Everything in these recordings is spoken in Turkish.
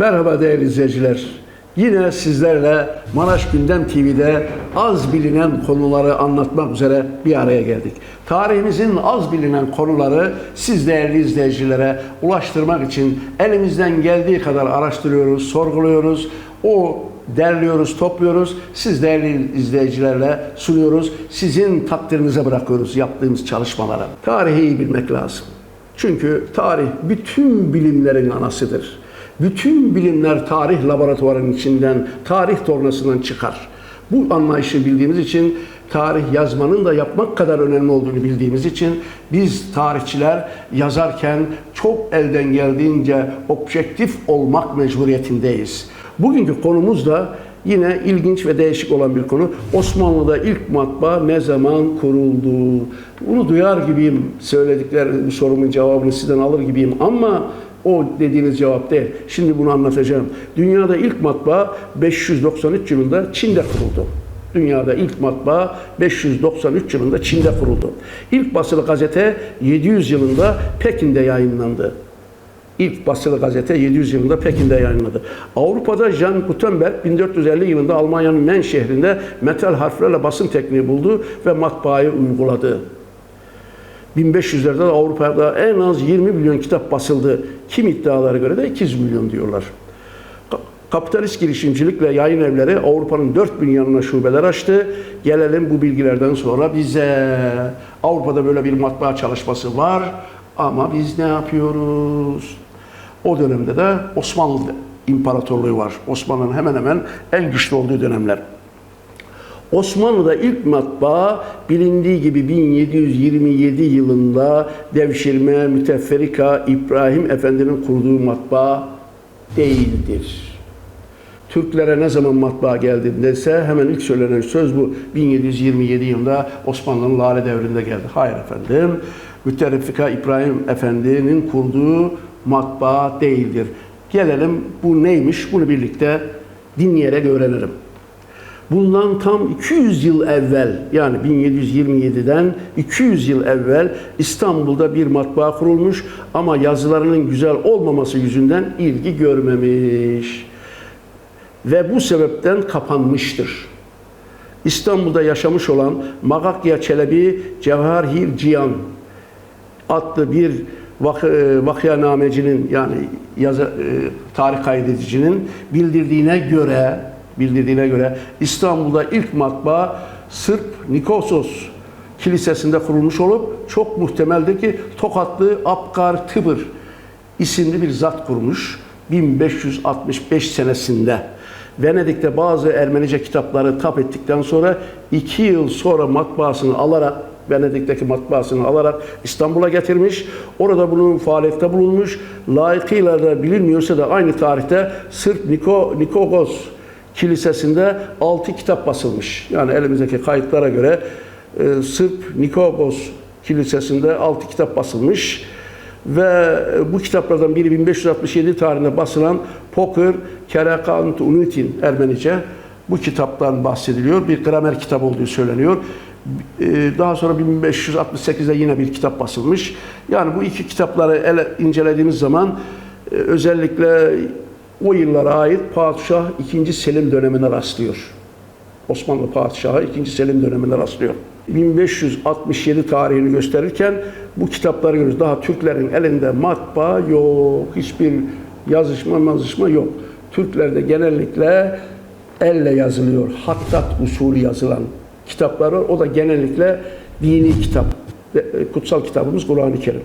Merhaba değerli izleyiciler. Yine sizlerle Maraş Gündem TV'de az bilinen konuları anlatmak üzere bir araya geldik. Tarihimizin az bilinen konuları siz değerli izleyicilere ulaştırmak için elimizden geldiği kadar araştırıyoruz, sorguluyoruz. O derliyoruz, topluyoruz. Siz değerli izleyicilerle sunuyoruz. Sizin takdirinize bırakıyoruz yaptığımız çalışmalara. Tarihi iyi bilmek lazım. Çünkü tarih bütün bilimlerin anasıdır. Bütün bilimler tarih laboratuvarının içinden, tarih tornasından çıkar. Bu anlayışı bildiğimiz için tarih yazmanın da yapmak kadar önemli olduğunu bildiğimiz için biz tarihçiler yazarken çok elden geldiğince objektif olmak mecburiyetindeyiz. Bugünkü konumuz da yine ilginç ve değişik olan bir konu. Osmanlı'da ilk matbaa ne zaman kuruldu? Bunu duyar gibiyim. Söyledikleri bu sorumun cevabını sizden alır gibiyim ama o dediğiniz cevap değil. Şimdi bunu anlatacağım. Dünyada ilk matbaa 593 yılında Çin'de kuruldu. Dünyada ilk matbaa 593 yılında Çin'de kuruldu. İlk basılı gazete 700 yılında Pekin'de yayınlandı. İlk basılı gazete 700 yılında Pekin'de yayınladı. Avrupa'da Jean Gutenberg 1450 yılında Almanya'nın Men şehrinde metal harflerle basın tekniği buldu ve matbaayı uyguladı. 1500'lerde de Avrupa'da en az 20 milyon kitap basıldı. Kim iddialara göre de 200 milyon diyorlar. Ka- Kapitalist girişimcilikle yayın evleri Avrupa'nın dört bin yanına şubeler açtı. Gelelim bu bilgilerden sonra bize. Avrupa'da böyle bir matbaa çalışması var ama biz ne yapıyoruz? O dönemde de Osmanlı İmparatorluğu var. Osmanlı'nın hemen hemen en güçlü olduğu dönemler. Osmanlı'da ilk matbaa bilindiği gibi 1727 yılında devşirme müteferrika İbrahim Efendi'nin kurduğu matbaa değildir. Türklere ne zaman matbaa geldi dese hemen ilk söylenen söz bu. 1727 yılında Osmanlı'nın Lale devrinde geldi. Hayır efendim. Mütterefika İbrahim Efendi'nin kurduğu matbaa değildir. Gelelim bu neymiş bunu birlikte dinleyerek öğrenelim. Bundan tam 200 yıl evvel yani 1727'den 200 yıl evvel İstanbul'da bir matbaa kurulmuş ama yazılarının güzel olmaması yüzünden ilgi görmemiş. Ve bu sebepten kapanmıştır. İstanbul'da yaşamış olan Magakya Çelebi Cevahir Cihan adlı bir vak e, vakıyanamecinin yani yazı, e, tarih kaydedicinin bildirdiğine göre bildirdiğine göre İstanbul'da ilk matbaa Sırp Nikosos Kilisesi'nde kurulmuş olup çok muhtemeldir ki Tokatlı Apkar Tıbır isimli bir zat kurmuş 1565 senesinde. Venedik'te bazı Ermenice kitapları tap ettikten sonra iki yıl sonra matbaasını alarak Venedik'teki matbaasını alarak İstanbul'a getirmiş. Orada bunun faaliyette bulunmuş. Layıkıyla da bilinmiyorsa da aynı tarihte Sırp Niko, Nikogos Kilisesi'nde 6 kitap basılmış. Yani elimizdeki kayıtlara göre e, Sırp Nikogos Kilisesi'nde 6 kitap basılmış. Ve bu kitaplardan biri 1567 tarihinde basılan Poker Kerekant Unitin Ermenice. Bu kitaptan bahsediliyor. Bir gramer kitabı olduğu söyleniyor. Ee, Daha sonra 1568'de yine bir kitap basılmış. Yani bu iki kitapları ele, incelediğimiz zaman e, özellikle o yıllara ait Padişah 2. Selim dönemine rastlıyor. Osmanlı Padişahı 2. Selim dönemine rastlıyor. 1567 tarihini gösterirken bu kitapları görüyoruz. Daha Türklerin elinde matbaa yok. Hiçbir yazışma mazışma yok. Türklerde genellikle elle yazılıyor. Hattat usulü yazılan kitapları o da genellikle dini kitap. E, Kutsal kitabımız Kur'an-ı Kerim.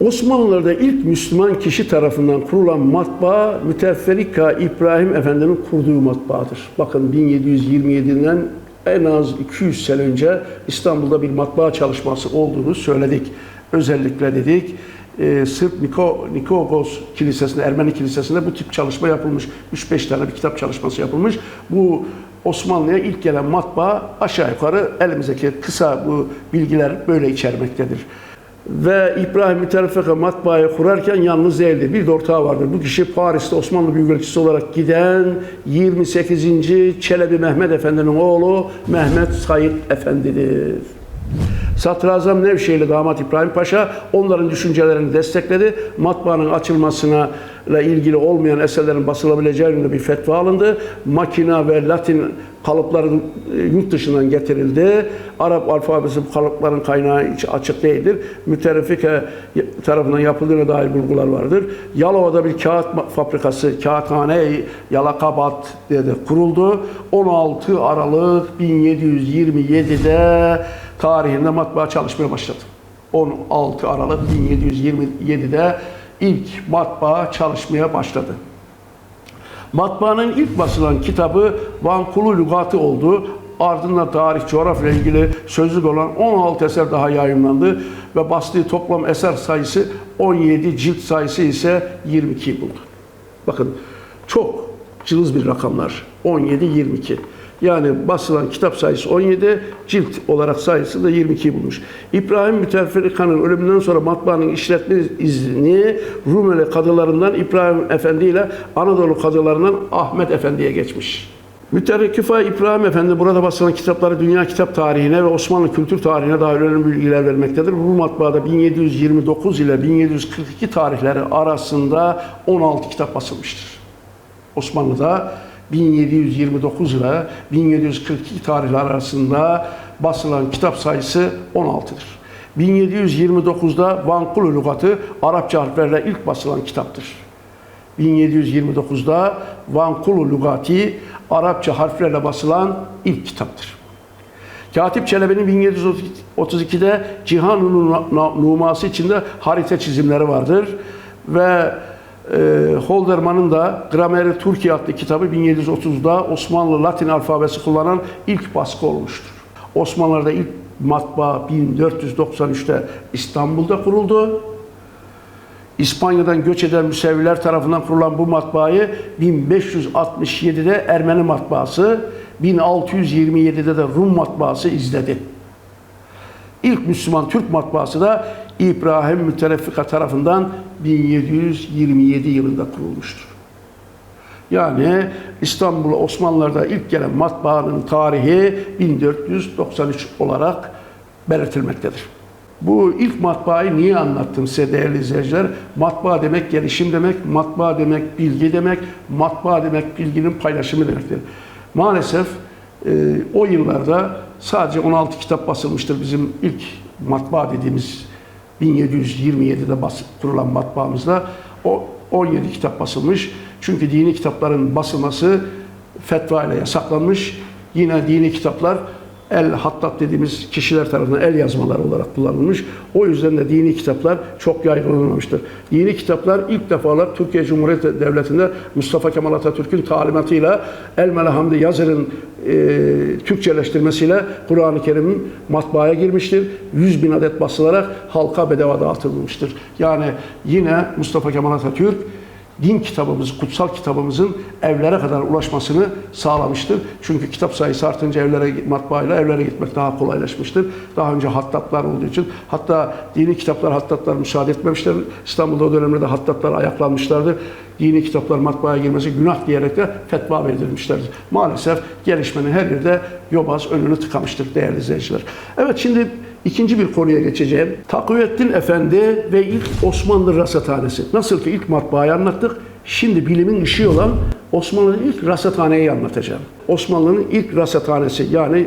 Osmanlılar'da ilk Müslüman kişi tarafından kurulan matbaa Müteferrika İbrahim Efendi'nin kurduğu matbaadır. Bakın 1727'den en az 200 sene önce İstanbul'da bir matbaa çalışması olduğunu söyledik. Özellikle dedik e, Sırp Niko, Nikogos Kilisesi'nde, Ermeni Kilisesi'nde bu tip çalışma yapılmış. 3-5 tane bir kitap çalışması yapılmış. Bu Osmanlı'ya ilk gelen matbaa aşağı yukarı elimizdeki kısa bu bilgiler böyle içermektedir. Ve İbrahim Müterfeka matbaayı kurarken yalnız değildi. Bir de ortağı vardır. Bu kişi Paris'te Osmanlı Büyükelçisi olarak giden 28. Çelebi Mehmet Efendi'nin oğlu Mehmet Said Efendi'dir. Sadrazam Nevşehirli damat İbrahim Paşa onların düşüncelerini destekledi. Matbaanın açılmasına ile ilgili olmayan eserlerin basılabileceği yönünde bir fetva alındı. Makina ve Latin kalıpları e, yurt dışından getirildi. Arap alfabesi bu kalıpların kaynağı hiç açık değildir. Müterrifike tarafından yapıldığına dair bulgular vardır. Yalova'da bir kağıt fabrikası, kağıthane Yalakabat dedi kuruldu. 16 Aralık 1727'de tarihinde matbaa çalışmaya başladı. 16 Aralık 1727'de ilk matbaa çalışmaya başladı. Matbaanın ilk basılan kitabı Vankulu Lügatı oldu. Ardından tarih, coğrafya ilgili sözlük olan 16 eser daha yayınlandı ve bastığı toplam eser sayısı 17, cilt sayısı ise 22 buldu. Bakın çok cılız bir rakamlar. 17, 22. Yani basılan kitap sayısı 17, cilt olarak sayısı da 22 bulmuş. İbrahim Mütefrika'nın ölümünden sonra matbaanın işletme izni Rumeli kadılarından İbrahim Efendi ile Anadolu kadılarından Ahmet Efendi'ye geçmiş. Müterrikifa İbrahim Efendi burada basılan kitapları dünya kitap tarihine ve Osmanlı kültür tarihine dair önemli bilgiler vermektedir. Bu matbaada 1729 ile 1742 tarihleri arasında 16 kitap basılmıştır. Osmanlı'da 1729 ile 1742 tarihler arasında basılan kitap sayısı 16'dır. 1729'da Vankulu Lugatı Arapça harflerle ilk basılan kitaptır. 1729'da Vankulu Lugati Arapça harflerle basılan ilk kitaptır. Katip Çelebi'nin 1732'de Cihan-ı Numası içinde harita çizimleri vardır ve e, Holderman'ın da Grameri Türkiye adlı kitabı 1730'da Osmanlı Latin alfabesi kullanan ilk baskı olmuştur. Osmanlılar'da ilk matbaa 1493'te İstanbul'da kuruldu. İspanya'dan göç eden Müseviler tarafından kurulan bu matbaayı 1567'de Ermeni matbaası, 1627'de de Rum matbaası izledi. İlk Müslüman Türk matbaası da İbrahim Müttereffika tarafından 1727 yılında kurulmuştur. Yani İstanbul'a Osmanlılar'da ilk gelen matbaanın tarihi 1493 olarak belirtilmektedir. Bu ilk matbaayı niye anlattım size değerli izleyiciler? Matbaa demek gelişim demek, matbaa demek bilgi demek, matbaa demek bilginin paylaşımı demektir. Maalesef e, o yıllarda sadece 16 kitap basılmıştır bizim ilk matbaa dediğimiz 1727'de bas, kurulan matbaamızda. O 17 kitap basılmış. Çünkü dini kitapların basılması fetva ile yasaklanmış. Yine dini kitaplar el hattat dediğimiz kişiler tarafından el yazmaları olarak kullanılmış. O yüzden de dini kitaplar çok yaygınlanmamıştır. Dini kitaplar ilk defalar Türkiye Cumhuriyeti Devleti'nde Mustafa Kemal Atatürk'ün talimatıyla Elmele Hamdi Yazır'ın e, Türkçeleştirmesiyle Kur'an-ı Kerim matbaaya girmiştir. 100 bin adet basılarak halka bedava dağıtılmıştır. Yani yine Mustafa Kemal Atatürk din kitabımız, kutsal kitabımızın evlere kadar ulaşmasını sağlamıştır. Çünkü kitap sayısı artınca evlere matbaayla evlere gitmek daha kolaylaşmıştır. Daha önce hattatlar olduğu için hatta dini kitaplar hattatlar müsaade etmemişler. İstanbul'da o dönemlerde hattatlar ayaklanmışlardı. Dini kitaplar matbaaya girmesi günah diyerek de fetva verilmişlerdir. Maalesef gelişmenin her yerde yobaz önünü tıkamıştır değerli izleyiciler. Evet şimdi İkinci bir konuya geçeceğim. Takıyettin Efendi ve ilk Osmanlı Rasathanesi. Nasıl ki ilk matbaayı anlattık, şimdi bilimin ışığı olan Osmanlı'nın ilk rasathaneyi anlatacağım. Osmanlı'nın ilk rasathanesi yani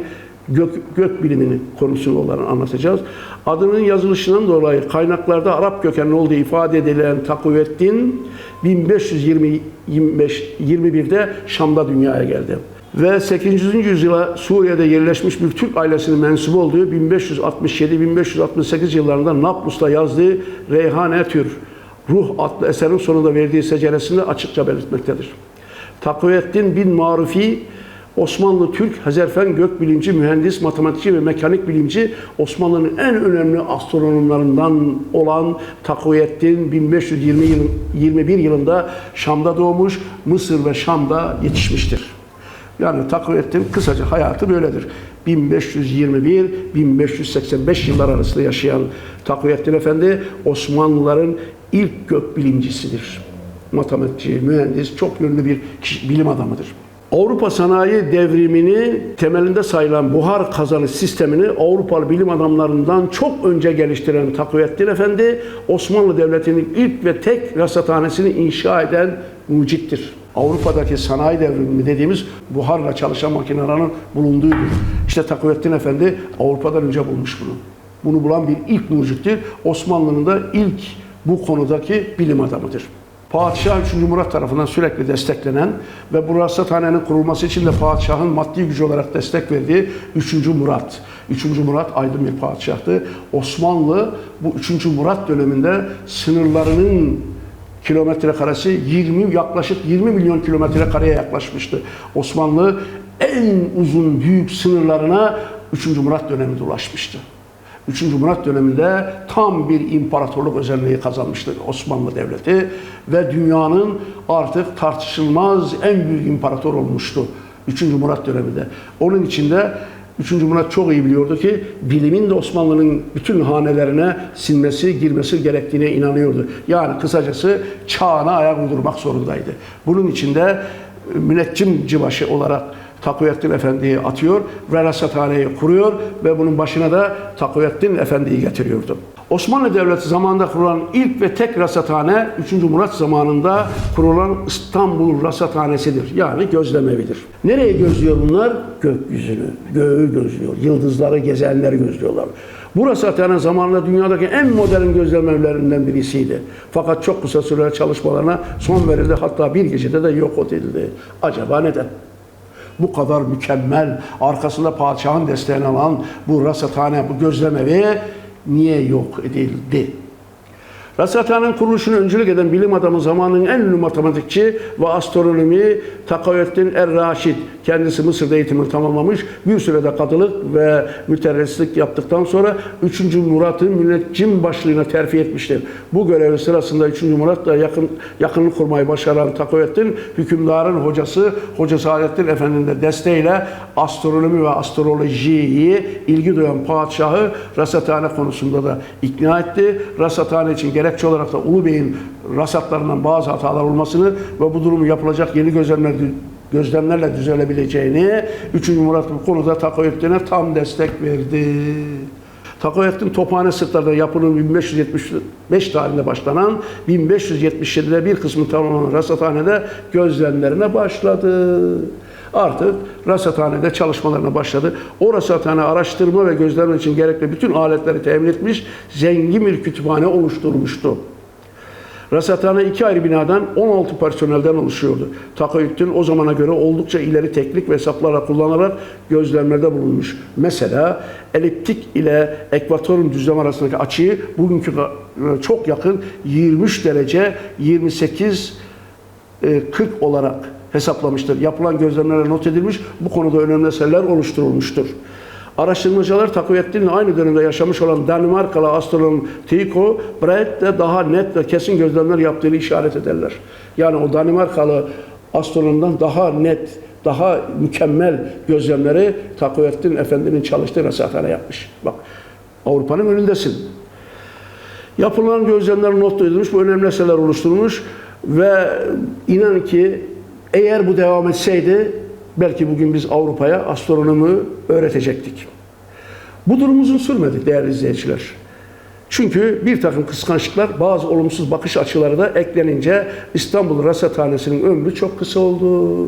gök, gök biliminin konusu olan anlatacağız. Adının yazılışından dolayı kaynaklarda Arap kökenli olduğu ifade edilen Takıyettin 1525-21'de Şam'da dünyaya geldi ve 8. yüzyıla Suriye'de yerleşmiş bir Türk ailesinin mensubu olduğu 1567-1568 yıllarında Naplus'ta yazdığı Reyhane Tür Ruh adlı eserin sonunda verdiği seceresinde açıkça belirtmektedir. Takıyettin bin Marufi Osmanlı Türk Hazerfen gökbilimci, mühendis, matematikçi ve mekanik bilimci Osmanlı'nın en önemli astronomlarından olan Takıyettin 1521 yılında Şam'da doğmuş, Mısır ve Şam'da yetişmiştir. Yani Takıyettin kısaca hayatı böyledir. 1521-1585 yıllar arasında yaşayan Takıyettin Efendi Osmanlıların ilk gökbilimcisidir. Matematikçi, mühendis, çok yönlü bir kişi, bilim adamıdır. Avrupa sanayi devrimini temelinde sayılan buhar kazanı sistemini Avrupalı bilim adamlarından çok önce geliştiren Takıyettin Efendi, Osmanlı Devleti'nin ilk ve tek rasathanesini inşa eden mucittir. Avrupa'daki sanayi devrimi dediğimiz buharla çalışan makinelerin bulunduğu yer. İşte Takıyettin Efendi Avrupa'dan önce bulmuş bunu. Bunu bulan bir ilk mucittir. Osmanlı'nın da ilk bu konudaki bilim adamıdır. Padişah 3. Murat tarafından sürekli desteklenen ve bu rasathanenin kurulması için de padişahın maddi gücü olarak destek verdiği 3. Murat. 3. Murat aydın bir padişahtı. Osmanlı bu 3. Murat döneminde sınırlarının kilometre karesi 20 yaklaşık 20 milyon kilometre kareye yaklaşmıştı. Osmanlı en uzun büyük sınırlarına 3. Murat döneminde ulaşmıştı. 3. Murat döneminde tam bir imparatorluk özelliği kazanmıştı Osmanlı Devleti ve dünyanın artık tartışılmaz en büyük imparator olmuştu 3. Murat döneminde. Onun içinde 3. Murat çok iyi biliyordu ki bilimin de Osmanlı'nın bütün hanelerine sinmesi, girmesi gerektiğine inanıyordu. Yani kısacası çağına ayak uydurmak zorundaydı. Bunun içinde müneccim cibaşı olarak Takuyettin Efendi'yi atıyor ve rasathaneyi kuruyor ve bunun başına da Takuyettin Efendi'yi getiriyordu. Osmanlı Devleti zamanında kurulan ilk ve tek rasathane 3. Murat zamanında kurulan İstanbul Rasathanesi'dir. Yani gözlemevidir. Nereye gözlüyor bunlar? Gökyüzünü, göğü gözlüyor. Yıldızları, gezenleri gözlüyorlar. Bu rasathane zamanında dünyadaki en modern gözlemevlerinden birisiydi. Fakat çok kısa süre çalışmalarına son verildi. Hatta bir gecede de yok edildi. Acaba neden? bu kadar mükemmel, arkasında padişahın desteğini alan bu rasathane, bu gözlemevi niye yok edildi? Rasathanenin kuruluşunu öncülük eden bilim adamı zamanının en ünlü matematikçi ve astronomi Takayettin Er-Raşid. Kendisi Mısır'da eğitimini tamamlamış. Bir sürede kadılık ve müteressislik yaptıktan sonra 3. Murat'ı müneccim başlığına terfi etmiştir. Bu görevi sırasında 3. Murat'la yakın, yakınlık kurmayı başaran Takayettin, hükümdarın hocası Hoca Saadettin Efendi'nin de desteğiyle astronomi ve astrolojiyi ilgi duyan padişahı rasathane konusunda da ikna etti. Rasathane için gerekçe olarak da Ulu Bey'in rasatlarından bazı hatalar olmasını ve bu durumu yapılacak yeni gözlemler gözlemlerle düzelebileceğini 3. Murat bu konuda Takayettin'e tam destek verdi. Takayettin Tophane Sırtlar'da yapının 1575 tarihinde başlanan 1577'de bir kısmı tamamlanan rasathanede gözlemlerine başladı. Artık rasathanede çalışmalarına başladı. O rasathane araştırma ve gözlem için gerekli bütün aletleri temin etmiş, zengin bir kütüphane oluşturmuştu. Rasathane iki ayrı binadan 16 personelden oluşuyordu. Takayüttün o zamana göre oldukça ileri teknik ve hesaplarla kullanarak gözlemlerde bulunmuş. Mesela eliptik ile ekvatorun düzlem arasındaki açıyı bugünkü çok yakın 23 derece 28 40 olarak hesaplamıştır. Yapılan gözlemlere not edilmiş, bu konuda önemli eserler oluşturulmuştur. Araştırmacılar Takuyettin'le aynı dönemde yaşamış olan Danimarkalı astronom Tycho Brahe de daha net ve kesin gözlemler yaptığını işaret ederler. Yani o Danimarkalı astronomdan daha net, daha mükemmel gözlemleri Takuyettin Efendi'nin çalıştığı rasathane yapmış. Bak Avrupa'nın önündesin. Yapılan gözlemler not edilmiş, bu önemli eserler oluşturmuş ve inan ki eğer bu devam etseydi belki bugün biz Avrupa'ya astronomi öğretecektik. Bu durum uzun sürmedi değerli izleyiciler. Çünkü bir takım kıskançlıklar, bazı olumsuz bakış açıları da eklenince İstanbul Rasathanesi'nin ömrü çok kısa oldu.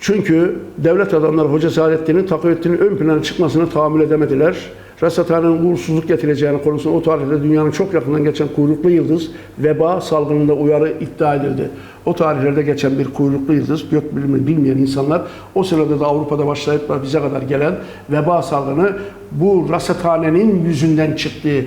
Çünkü devlet adamları Hoca Saadettin'in Takıyettin'in ön plana çıkmasını tahammül edemediler. Rasathanenin uğursuzluk getireceğini konusunda o tarihte dünyanın çok yakından geçen kuyruklu yıldız veba salgınında uyarı iddia edildi. O tarihlerde geçen bir kuyruklu yıldız, gök bilimini bilmeyen insanlar o sırada da Avrupa'da başlayıp da bize kadar gelen veba salgını bu rasathanenin yüzünden çıktığı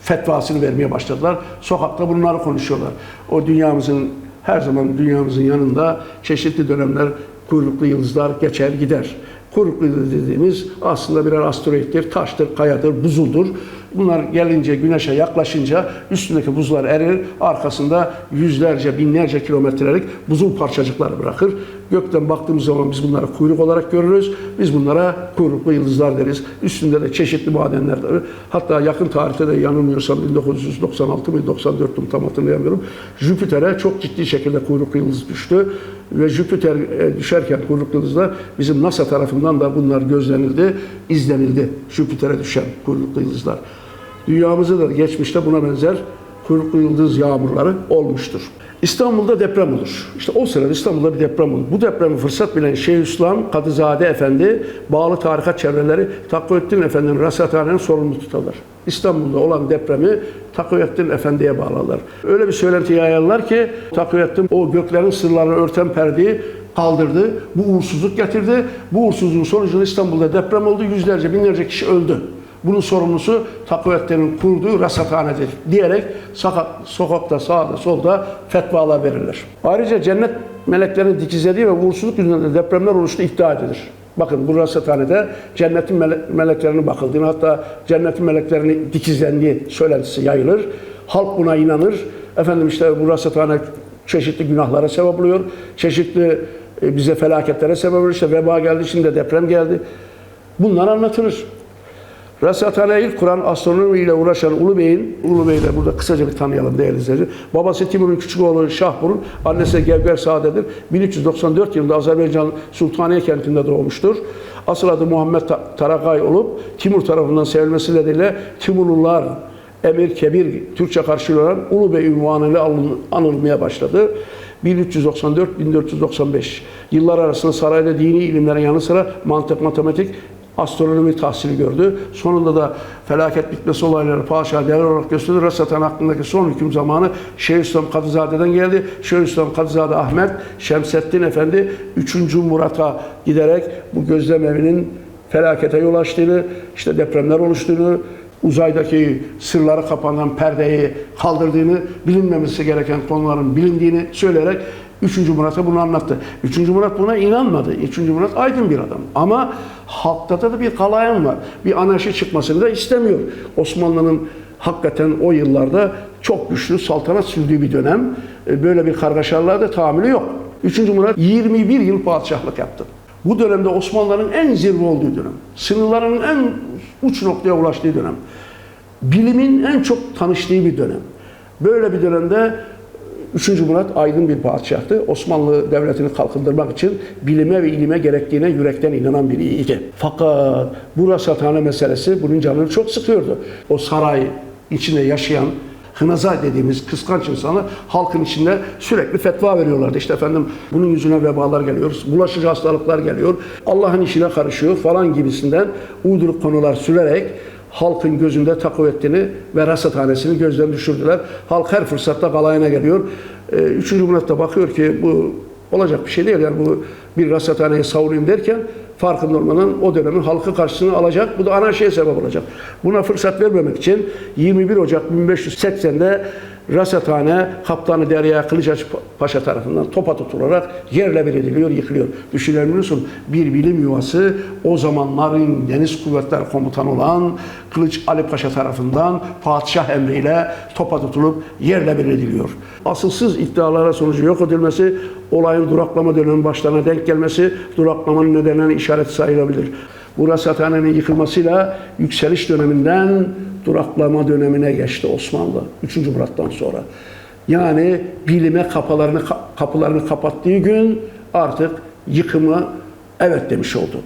fetvasını vermeye başladılar. Sokakta bunları konuşuyorlar. O dünyamızın her zaman dünyamızın yanında çeşitli dönemler kuyruklu yıldızlar geçer gider. Kuyruklu dediğimiz aslında birer asteroittir, taştır, kayadır, buzuldur. Bunlar gelince güneşe yaklaşınca üstündeki buzlar erir. Arkasında yüzlerce, binlerce kilometrelik buzul parçacıkları bırakır. Gökten baktığımız zaman biz bunları kuyruk olarak görürüz. Biz bunlara kuyruklu yıldızlar deriz. Üstünde de çeşitli madenler var. Hatta yakın tarihte de yanılmıyorsam 1996 mı 94 mü tam hatırlayamıyorum. Jüpiter'e çok ciddi şekilde kuyruklu yıldız düştü. Ve Jüpiter e, düşerken kuyruklu yıldızlar bizim NASA tarafından da bunlar gözlenildi, izlenildi. Jüpiter'e düşen kuyruklu yıldızlar. Dünyamızda da geçmişte buna benzer kuyruklu yıldız yağmurları olmuştur. İstanbul'da deprem olur. İşte o sırada İstanbul'da bir deprem olur. Bu depremi fırsat bilen Şeyhülislam Kadızade Efendi bağlı tarikat çevreleri Takıyettin Efendi'nin rasathanenin sorumlu tutarlar. İstanbul'da olan depremi Takıyettin Efendi'ye bağlarlar. Öyle bir söylenti yayarlar ki Takıyettin o göklerin sırlarını örten perdeyi kaldırdı. Bu uğursuzluk getirdi. Bu uğursuzluğun sonucunda İstanbul'da deprem oldu. Yüzlerce, binlerce kişi öldü. Bunun sorumlusu Takıyettin'in kurduğu rasathanedir diyerek sokak, sokakta, sağda, solda fetvalar verirler. Ayrıca cennet meleklerinin dikizlediği ve uğursuzluk yüzünden de depremler oluştu iddia edilir. Bakın bu rasathanede cennetin mele- meleklerine bakıldığını hatta cennetin meleklerinin dikizlendiği söylentisi yayılır. Halk buna inanır. Efendim işte bu rasathane çeşitli günahlara sebep oluyor. Çeşitli e, bize felaketlere sebep oluyor. İşte veba geldi, şimdi de deprem geldi. Bunlar anlatılır. Rasathaneyi kuran astronomiyle uğraşan Ulu Bey'in, Ulu Bey'i de burada kısaca bir tanıyalım değerli izleyiciler. Babası Timur'un küçük oğlu Şahburun, annesi Gevger Saadet'dir. 1394 yılında Azerbaycan Sultaniye kentinde doğmuştur. Asıl adı Muhammed Ta- Tarakay olup Timur tarafından sevilmesi nedeniyle Timurlular Emir Kebir Türkçe karşılığı olan Ulu Bey ünvanıyla anılmaya başladı. 1394-1495 yıllar arasında sarayda dini ilimlerin yanı sıra mantık, matematik, astronomi tahsili gördü. Sonunda da felaket bitmesi olayları paşa değer olarak gösterdi. Rasatan hakkındaki son hüküm zamanı Şeyhülislam Kadızade'den geldi. Şeyhülislam Kadızade Ahmet Şemseddin Efendi 3. Murat'a giderek bu gözlem evinin felakete yol açtığını, işte depremler oluştuğunu, uzaydaki sırları kapanan perdeyi kaldırdığını, bilinmemesi gereken konuların bilindiğini söyleyerek 3. Murat'a bunu anlattı. 3. Murat buna inanmadı. 3. Murat aydın bir adam. Ama halkta da bir kalayan var. Bir anarşi çıkmasını da istemiyor. Osmanlı'nın hakikaten o yıllarda çok güçlü saltanat sürdüğü bir dönem. E, Böyle bir kargaşalığa da tahammülü yok. 3. Murat 21 yıl padişahlık yaptı. Bu dönemde Osmanlıların en zirve olduğu dönem. Sınırlarının en uç noktaya ulaştığı dönem. Bilimin en çok tanıştığı bir dönem. Böyle bir dönemde 3. Murat aydın bir padişahtı. Osmanlı devletini kalkındırmak için bilime ve ilime gerektiğine yürekten inanan biriydi. Fakat bu rasathane meselesi bunun canını çok sıkıyordu. O saray içinde yaşayan Hınaza dediğimiz kıskanç insanlar halkın içinde sürekli fetva veriyorlardı. İşte efendim bunun yüzüne vebalar geliyor, bulaşıcı hastalıklar geliyor, Allah'ın işine karışıyor falan gibisinden uyduruk konular sürerek halkın gözünde takvetini ve rasathanesini gözden düşürdüler. Halk her fırsatta galayına geliyor. Ee, Üçüncü Murat da bakıyor ki bu olacak bir şey değil. Yani bu bir rasathaneye savurayım derken farkında olmadan o dönemin halkı karşısına alacak. Bu da anarşiye sebep olacak. Buna fırsat vermemek için 21 Ocak 1580'de Rasathane Kaptanı Derya Kılıçaç Paşa tarafından topa tutularak yerle bir ediliyor, yıkılıyor. Düşünebiliyor musun? Bir bilim yuvası o zamanların Deniz Kuvvetler Komutanı olan Kılıç Ali Paşa tarafından padişah emriyle topa tutulup yerle bir ediliyor. Asılsız iddialara sonucu yok edilmesi, olayın duraklama dönemi başlarına denk gelmesi duraklamanın nedenlerine işaret sayılabilir. Bu yıkılmasıyla yükseliş döneminden duraklama dönemine geçti Osmanlı 3. Murat'tan sonra. Yani bilime kapılarını kapılarını kapattığı gün artık yıkımı evet demiş oldu.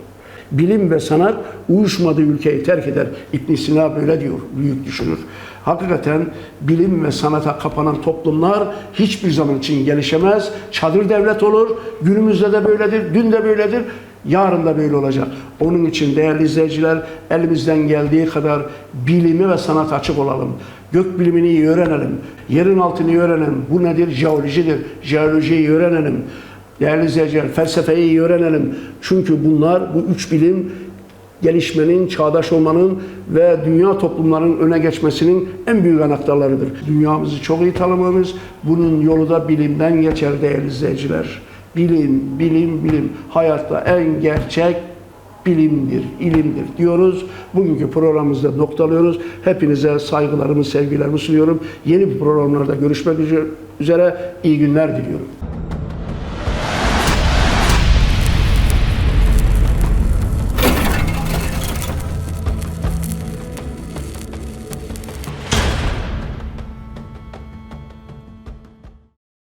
Bilim ve sanat uyuşmadığı ülkeyi terk eder. İbn Sina böyle diyor, büyük düşünür. Hakikaten bilim ve sanata kapanan toplumlar hiçbir zaman için gelişemez. Çadır devlet olur. Günümüzde de böyledir, dün de böyledir. Yarın da böyle olacak. Onun için değerli izleyiciler elimizden geldiği kadar bilimi ve sanat açık olalım. Gök bilimini iyi öğrenelim. Yerin altını iyi öğrenelim. Bu nedir? Jeolojidir. Jeolojiyi öğrenelim. Değerli izleyiciler felsefeyi iyi öğrenelim. Çünkü bunlar bu üç bilim gelişmenin, çağdaş olmanın ve dünya toplumlarının öne geçmesinin en büyük anahtarlarıdır. Dünyamızı çok iyi tanımamız, bunun yolu da bilimden geçer değerli izleyiciler. Bilim, bilim, bilim. Hayatta en gerçek bilimdir, ilimdir diyoruz. Bugünkü programımızda noktalıyoruz. Hepinize saygılarımı, sevgilerimi sunuyorum. Yeni bir programlarda görüşmek üzere. İyi günler diliyorum.